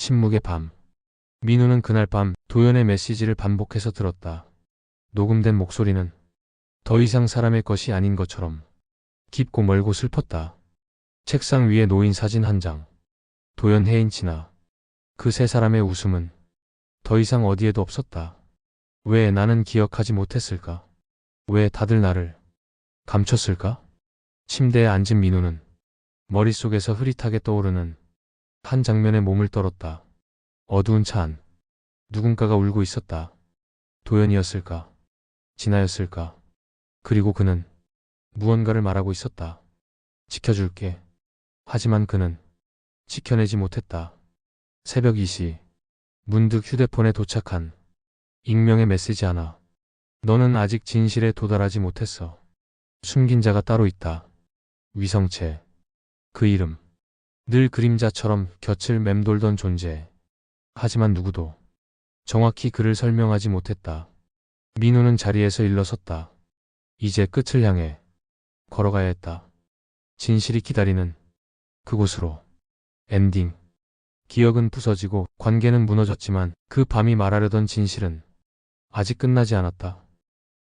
침묵의 밤. 민우는 그날 밤 도연의 메시지를 반복해서 들었다. 녹음된 목소리는 더 이상 사람의 것이 아닌 것처럼 깊고 멀고 슬펐다. 책상 위에 놓인 사진 한 장. 도연 해인 치나. 그 세 사람의 웃음은 더 이상 어디에도 없었다. 왜 나는 기억하지 못했을까? 왜 다들 나를 감췄을까? 침대에 앉은 민우는 머릿속에서 흐릿하게 떠오르는 한 장면에 몸을 떨었다. 어두운 차 안. 누군가가 울고 있었다. 도연이었을까? 진아였을까? 그리고 그는 무언가를 말하고 있었다. 지켜줄게. 하지만 그는 지켜내지 못했다. 새벽 2시. 문득 휴대폰에 도착한 익명의 메시지 하나. 너는 아직 진실에 도달하지 못했어. 숨긴 자가 따로 있다. 위성채. 그 이름. 늘 그림자처럼 곁을 맴돌던 존재. 하지만 누구도 정확히 그를 설명하지 못했다. 민우는 자리에서 일어섰다. 이제 끝을 향해 걸어가야 했다. 진실이 기다리는 그곳으로. 엔딩. 기억은 부서지고 관계는 무너졌지만 그 밤이 말하려던 진실은 아직 끝나지 않았다.